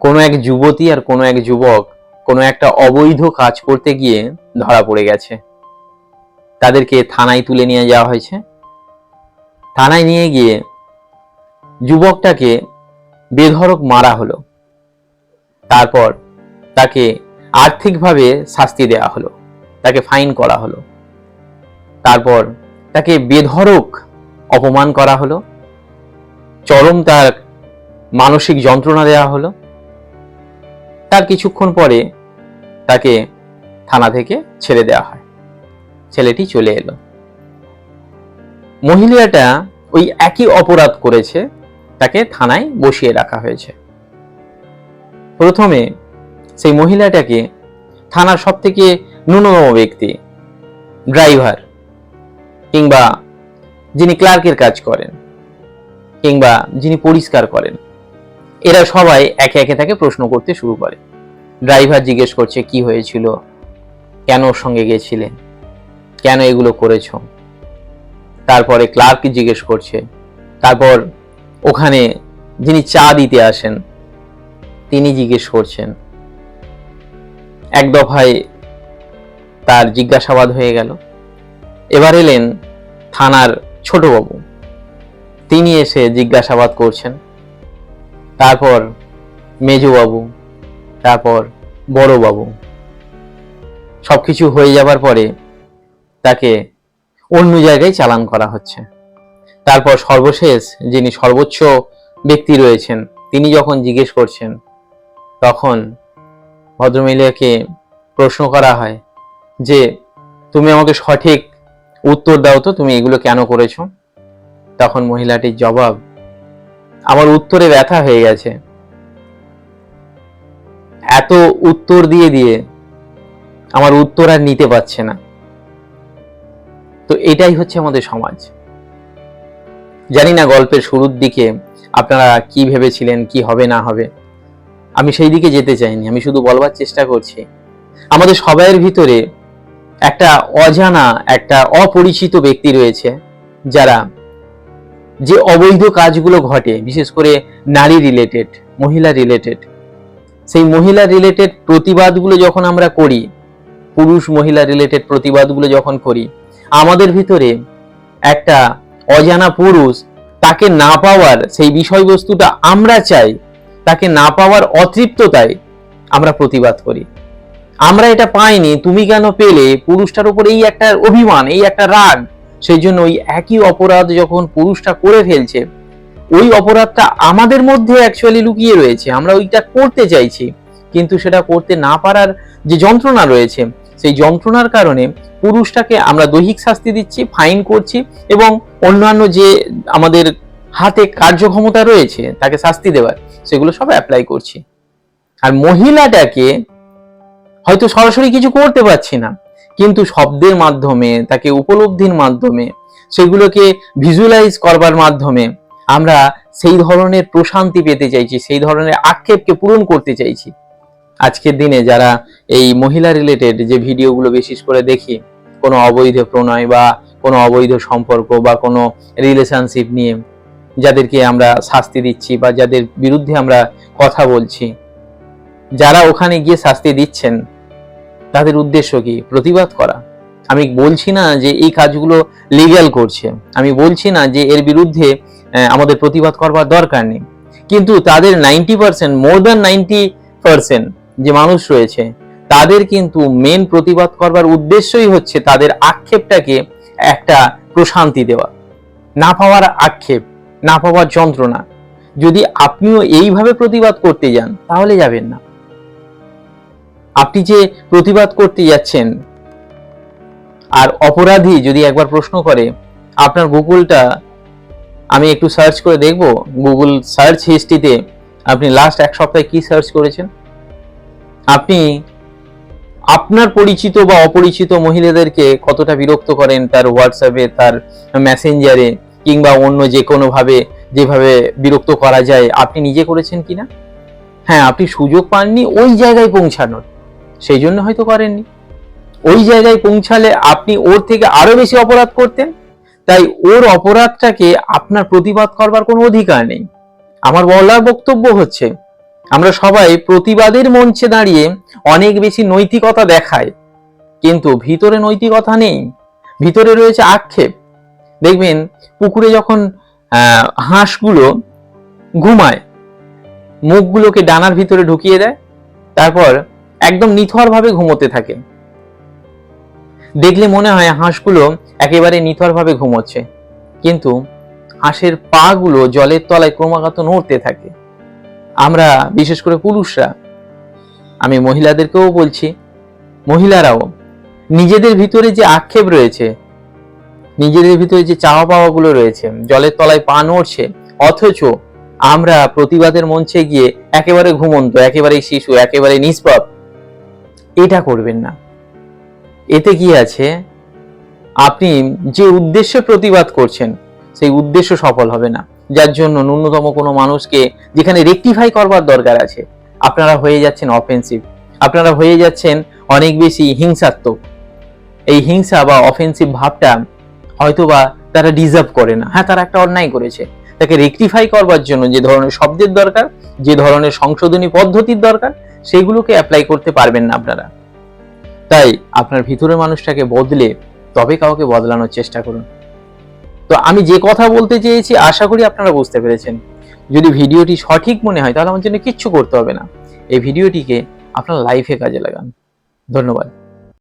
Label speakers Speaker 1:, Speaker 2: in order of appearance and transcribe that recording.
Speaker 1: কোনো এক যুবতী আর কোনো এক যুবক কোনো একটা অবৈধ কাজ করতে গিয়ে ধরা পড়ে গেছে। তাদেরকে থানায় তুলে নিয়ে যাওয়া হয়েছে। থানায় নিয়ে গিয়ে যুবকটাকে বেধড়ক মারা হলো। তারপর তাকে আর্থিকভাবে শাস্তি দেওয়া হলো। তাকে ফাইন করা হলো। তারপর তাকে বেধড়ক অপমান করা হলো। চরম তার মানসিক যন্ত্রণা দেওয়া হলো। তার কিছুক্ষণ পরে তাকে থানা থেকে ছেড়ে দেওয়া হয়। ছেলেটি চলে এলো। মহিলাটা ওই একই অপরাধ করেছে, তাকে থানায় বসিয়ে রাখা হয়েছে। প্রথমে সেই মহিলাটাকে থানার সব থেকে ন্যূনতম ব্যক্তি, ড্রাইভার কিংবা যিনি ক্লার্কের কাজ করেন কিংবা যিনি পরিষ্কার করেন এরা সবাই একে একে তাকে প্রশ্ন করতে শুরু করে। ড্রাইভার জিজ্ঞেস করছে, কি হয়েছিল? কেন ওর সঙ্গে গেছিলেন কেন এগুলো করেছ? তারপরে ক্লার্ক জিজ্ঞেস করছে, তারপর ওখানে যিনি চা দিতে আসেন, তিনি জিজ্ঞেস করছেন। এক দফায় তার জিজ্ঞাসাবাদ হয়ে গেল। এবার এলেন থানার ছোটবাবু। তিনি এসে জিজ্ঞাসাবাদ করছেন তারপর মেজবাবু, তারপর বড়বাবু। সব কিছু হয়ে যাবার পরে তাকে অন্য জায়গায় চালান করা হচ্ছে। তারপর সর্বশেষ যিনি সর্বোচ্চ ব্যক্তি রয়েছেন, তিনি যখন জিজ্ঞেস করছেন, তখন ভদ্রমহিলাকে প্রশ্ন করা হয় যে, তুমি আমাকে সঠিক উত্তর দাও তো, তুমি এগুলো কেন করেছ? তখন মহিলাটির জবাব আমার উত্তরে ব্যথা হয়ে গেছে। এত উত্তর দিয়ে দিয়ে আমার উত্তর আর নিতে পারছে না। তো এটাই হচ্ছে আমাদের সমাজ। জানি না গল্পের শুরুর দিকে আপনারা কি ভেবেছিলেন, কি হবে, না হবে। আমি সেই দিকে যেতে চাইনি, আমি শুধু বলবার চেষ্টা করছি। আমাদের সবাইয়ের ভিতরে একটা অজানা, একটা অপরিচিত ব্যক্তি রয়েছে যারা যে অবৈধ কাজগুলো ঘটে, বিশেষ করে নারী রিলেটেড মহিলা রিলেটেড সেই মহিলা রিলেটেড প্রতিবাদগুলো যখন আমরা করি, পুরুষ মহিলা রিলেটেড প্রতিবাদগুলো যখন করি, আমাদের ভিতরে একটা অজানা পুরুষ তাকে না পাওয়ার সেই বিষয়বস্তুটা আমরা চাই, তাকে না পাওয়ার অতৃপ্ততায় আমরা প্রতিবাদ করি। আমরা এটা পাইনি, তুমি কেন পেলে? পুরুষটার উপর এই একটা অভিমান, এই একটা রাগ সেই জন্য ওই একই অপরাধ যখন পুরুষটা করে ফেলছে, ওই অপরাধটা আমাদের মধ্যে অ্যাকচুয়ালি লুকিয়ে রয়েছে, আমরা ওইটা করতে চাইছি। কিন্তু সেটা করতে না পারার যে যন্ত্রণা রয়েছে, সেই যন্ত্রণার কারণে পুরুষটাকে আমরা দৈহিক শাস্তি দিচ্ছি ফাইন করছি এবং অন্যান্য যে আমাদের হাতে কার্যক্ষমতা রয়েছে, তাকে শাস্তি দেওয়ার সেগুলো সব অ্যাপ্লাই করছি। আর মহিলাটাকে হয়তো সরাসরি কিছু করতে পারছি না। কিন্তু শব্দের মাধ্যমে, তাকে উপলব্ধির মাধ্যমে, সেগুলোকে ভিজুয়ালাইজ করবার মাধ্যমে আমরা সেই ধরনের প্রশান্তি পেতে চাইছি, সেই ধরনের আক্ষেপকে পূরণ করতে চাইছি। আজকের দিনে যারা এই মহিলা রিলেটেড যে ভিডিওগুলো বিশেষ করে দেখি, কোনো অবৈধ প্রণয় বা কোনো অবৈধ সম্পর্ক বা কোনো রিলেশনশিপ নিয়ে, যাদেরকে আমরা শাস্তি দিচ্ছি বা যাদের বিরুদ্ধে আমরা কথা বলছি, যারা ওখানে গিয়ে শাস্তি দিচ্ছেন তাদের উদ্দেশ্য কি? প্রতিবাদ করা। আমি বলছি না যে এই কাজগুলো লিগ্যাল করছে। আমি বলছি না যে এর বিরুদ্ধে আমাদের প্রতিবাদ করবার দরকার নেই। কিন্তু তাদের ninety percent more than ninety percent যে মানুষ রয়েছে, তাদের কিন্তু মেন প্রতিবাদ করবার উদ্দেশ্যই হচ্ছে তাদের আক্ষেপটাকে একটা প্রশান্তি দেওয়া। না পাওয়ার আক্ষেপ, না পাওয়ার যন্ত্রণা। যদি আপনিও এইভাবে প্রতিবাদ করতে যান, তাহলে যাবেন না। আপনি যে প্রতিবাদ করতে যাচ্ছেন, আর অপরাধী যদি একবার প্রশ্ন করে, আপনার গুগলটা, আমি একটু সার্চ করে দেখব, গুগল সার্চ হিস্ট্রিতে আপনি লাস্ট এক সপ্তাহে কি সার্চ করেছেন? আপনি আপনার পরিচিত বা অপরিচিত মহিলাদেরকে কতটা বিরক্ত করেন তার হোয়াটসঅ্যাপে তার মেসেঞ্জারে কিংবা অন্য যে কোনোভাবে যেভাবে বিরক্ত করা যায়, আপনি নিজে করেছেন কিনা? হ্যাঁ আপনি সুযোগ পাননি, ওই জায়গায় পৌঁছানোর। সেই জন্য হয়তো করেননি। ওই জায়গায় পৌঁছালে আপনি ওর থেকে আরও বেশি অপরাধ করতেন। তাই ওর অপরাধটাকে আপনার প্রতিবাদ করবার কোনো অধিকার নেই। আমার বলার বক্তব্য হচ্ছে, আমরা সবাই প্রতিবাদের মঞ্চে দাঁড়িয়ে অনেক বেশি নৈতিকতা দেখায় কিন্তু ভিতরে নৈতিকতা নেই। ভিতরে রয়েছে আক্ষেপ। দেখবেন পুকুরে যখন হাঁসগুলো ঘুমায়, মুখগুলোকে ডানার ভিতরে ঢুকিয়ে দেয়, তারপর একদম নিথরভাবে ঘুমোতে থাকে। দেখলে মনে হয় হাঁসগুলো একেবারে নিথরভাবে ঘুমোচ্ছে। কিন্তু হাঁসের পা গুলো জলের তলায় ক্রমাগত নড়তে থাকে। আমরা, বিশেষ করে পুরুষরা, আমি মহিলাদেরকেও বলছি, মহিলারাও, নিজেদের ভিতরে যে আক্ষেপ রয়েছে, নিজেদের ভিতরে যে চাওয়া পাওয়া গুলো রয়েছে, জলের তলায় পা নড়ছে, অথচ আমরা প্রতিবাদের মঞ্চে গিয়ে একেবারে ঘুমন্ত একেবারে শিশু একেবারে নিষ্পাপ এটা করবেন না। এতে কি আছে? আপনি যে উদ্দেশ্যে প্রতিবাদ করছেন, সেই উদ্দেশ্য সফল হবে না। যার জন্য ন্যূনতম কোনো মানুষকে যেখানে রেকটিফাই করবার দরকার আছে, আপনারা হয়ে যাচ্ছেন অফেন্সিভ আপনারা হয়ে যাচ্ছেন অনেক বেশি হিংসাত্মক। এই হিংসা বা অফেন্সিভ ভাবটা হয়তোবা তারা ডিজার্ভ করে না। হ্যাঁ তারা একটা অন্যায় করেছে। তাকে রেকটিফাই করবার জন্য যে ধরনের শব্দের দরকার, যে ধরনের সংশোধনী পদ্ধতির দরকার সেগুলোকে অ্যাপ্লাই করতে পারবেন না আপনারা। তাই আপনার ভিতরের মানুষটাকে বদলে তবে কাউকে বদলানোর চেষ্টা করুন। তো আমি যে কথা বলতে চেয়েছি, আশা করি আপনারা বুঝতে পেরেছেন। যদি ভিডিওটি সঠিক মনে হয়, তাহলে আমার জন্য কিচ্ছু করতে হবে না। এই ভিডিওটিকে আপনার লাইফে কাজে লাগান। ধন্যবাদ।